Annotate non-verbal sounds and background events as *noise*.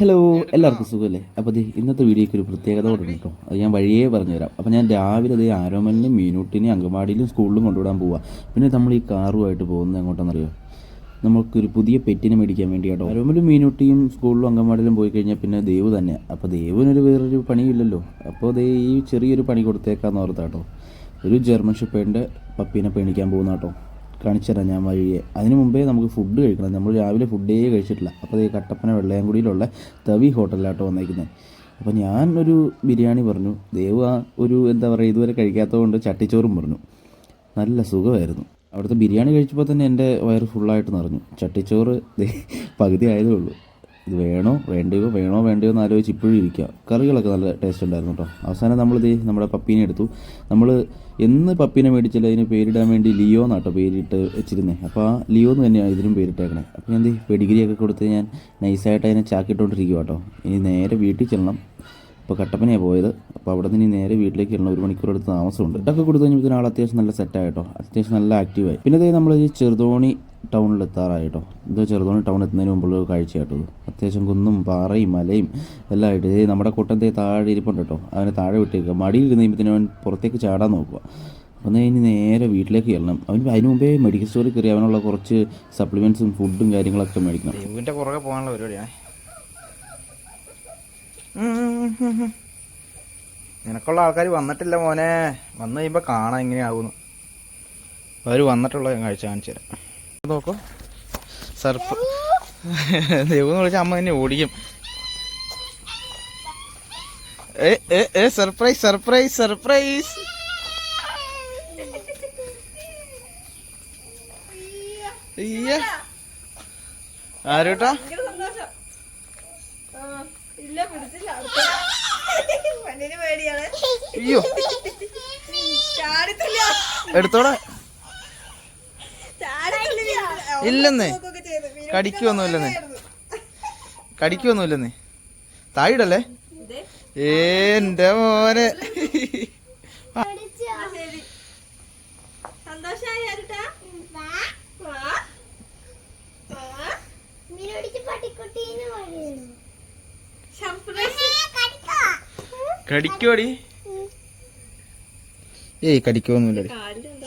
Hello എല്ലാവർക്കും സുഖമല്ലേ അപ്പോൾ അതെ ഇന്നത്തെ വീഡിയോയ്ക്ക് ഒരു പ്രത്യേകത കൂടെ ഉണ്ട് കേട്ടോ. അത് ഞാൻ വഴിയേ പറഞ്ഞുതരാം. അപ്പോൾ ഞാൻ രാവിലെ അതേ ആരോമലിനും മീനൂട്ടിനെയും അങ്കമാടിയിലും സ്കൂളിലും കൊണ്ടുവിടാൻ പോവാം. പിന്നെ നമ്മൾ ഈ കാറുമായിട്ട് പോകുന്നത് എങ്ങോട്ടാണെന്നറിയോ? നമുക്കൊരു പുതിയ പെറ്റിനെ മേടിക്കാൻ വേണ്ടി കേട്ടോ ആരോമലും മീനൂട്ടിയും സ്കൂളിലും അങ്കമാടിയിലും പോയി കഴിഞ്ഞാൽ പിന്നെ ദേവ് തന്നെ. അപ്പോൾ ദേവിനൊരു വേറൊരു പണിയില്ലല്ലോ. അപ്പോൾ അതേ ഈ ചെറിയൊരു പണി കൊടുത്തേക്കാന്ന് ഓർത്താട്ടോ. ഒരു ജർമ്മൻ ഷിപ്പേന്റെ പപ്പീനെ പേണിക്കാൻ പോകുന്ന കേട്ടോ കാണിച്ചു തരാം ഞാൻ വഴിയെ. അതിന് മുമ്പേ നമുക്ക് ഫുഡ് കഴിക്കണം. നമ്മൾ രാവിലെ ഫുഡേ കഴിച്ചിട്ടില്ല. അപ്പോൾ ഈ കട്ടപ്പന വെള്ളയംകുടിയിലുള്ള തവി ഹോട്ടലിലാട്ടോ വന്നേക്കുന്നത് അപ്പോൾ ഞാൻ ഒരു ബിരിയാണി പറഞ്ഞു. ദേവ് ആ ഒരു എന്താ പറയുക ഇതുവരെ കഴിക്കാത്തതുകൊണ്ട് ചട്ടിച്ചോറും പറഞ്ഞു. നല്ല സുഖമായിരുന്നു. അവിടുത്തെ ബിരിയാണി കഴിച്ചപ്പോൾ തന്നെ എന്റെ വയറ് ഫുള്ളായിട്ട് നിറഞ്ഞു. ചട്ടിച്ചോറ് പകുതി ആയതേ ഉള്ളൂ. ഇത് വേണോ വേണ്ടയോ വേണോ വേണ്ടയോ എന്ന് ആലോചിച്ച് ഇപ്പോഴും ഇരിക്കുക. കറികളൊക്കെ നല്ല ടേസ്റ്റ് ഉണ്ടായിരുന്നു കേട്ടോ. അവസാനം നമ്മൾ ഇത് നമ്മുടെ പപ്പീനെ എടുത്തു. നമ്മൾ എന്ന് പപ്പീനെ മേടിച്ചില്ല അതിന് പേരിടാൻ വേണ്ടി ലിയോ എന്നാട്ടോ പേരിട്ട് വെച്ചിരുന്നത് അപ്പോൾ ആ ലിയോ എന്ന് തന്നെയാണ് ഇതിനും പേരിട്ടേക്കണേ. അപ്പോൾ ഞാൻ എന്ത് പെഡിഗിരിയൊക്കെ കൊടുത്ത് ഞാൻ നൈസായിട്ട് അതിനെ ചാക്കിട്ടോണ്ടിരിക്കുക കേട്ടോ. ഇനി നേരെ വീട്ടിൽ ചെല്ലണം. ഇപ്പോൾ കട്ടപ്പനയാണ് പോയത്. അപ്പോൾ അവിടെ നിന്ന് ഇനി നേരെ വീട്ടിലേക്ക് ചെല്ലണം. ഒരു മണിക്കൂർ എടുത്ത് താമസമുണ്ട്. ഇതൊക്കെ കൊടുത്തു കഴിഞ്ഞപ്പോൾ ഇതിനാൾ അത്യാവശ്യം നല്ല സെറ്റായിട്ടോ അത്യാവശ്യം നല്ല ആക്റ്റീവായി പിന്നെ ഇതേ നമ്മൾ ഈ ചെറുതോണി ടൗണിൽ എന്തോ ഇത് ചെറുതോണി ടൗൺ എത്തുന്നതിന് മുമ്പുള്ള കാഴ്ച കേട്ടോ അത്യാവശ്യം കുന്നും പാറയും മലയും എല്ലാം ആയിട്ട് നമ്മുടെ കൂട്ടത്തെ താഴെ ഇരിപ്പുണ്ട് കേട്ടോ. അവനെ താഴെ വിട്ടേക്കുക മടിയിൽ ഇരുന്നതിന് അവൻ പുറത്തേക്ക് ചാടാൻ നോക്കുക അപ്പം കഴിഞ്ഞ് നേരെ വീട്ടിലേക്ക് ചെല്ലണം അവൻ അതിന് മുമ്പേ മെഡിക്കൽ സ്റ്റോറിൽ കയറി അവനുള്ള കുറച്ച് സപ്ലിമെൻസും ഫുഡും കാര്യങ്ങളൊക്കെ മേടിക്കണം. ഇവന്റെ പുറകെ പോകാനുള്ള പരിപാടിയാണ് നിനക്കുള്ള ആൾക്കാർ വന്നിട്ടില്ല മോനെ. വന്നു കഴിയുമ്പോൾ കാണാൻ എങ്ങനെയാവുന്നു. അവർ വന്നിട്ടുള്ള കാഴ്ച കാണിച്ചു തരാം. നോക്കൂ. സർപ്പ്. *laughs* ദൈവം എന്ന് വിളിച്ചാൽ അമ്മ തന്നെ ഓടിക്കും. ഏ ഏ ഏ സർപ്രൈസ് സർപ്രൈസ് സർപ്രൈസ് അയ്യ. ആരോട്ടാ? അയ്യോ. എടുത്തോടാ. ഇല്ലെന്നേ. കടിക്കുവൊന്നുമില്ലെന്നേ. കടിക്കുവൊന്നുമില്ലെന്നേ. തായിടല്ലേ? ഏന്റെ എന്റെ മോനെ. കടിക്കോടി ഏയ് കടിക്കുവൊന്നുമില്ലടി. കാലിൽ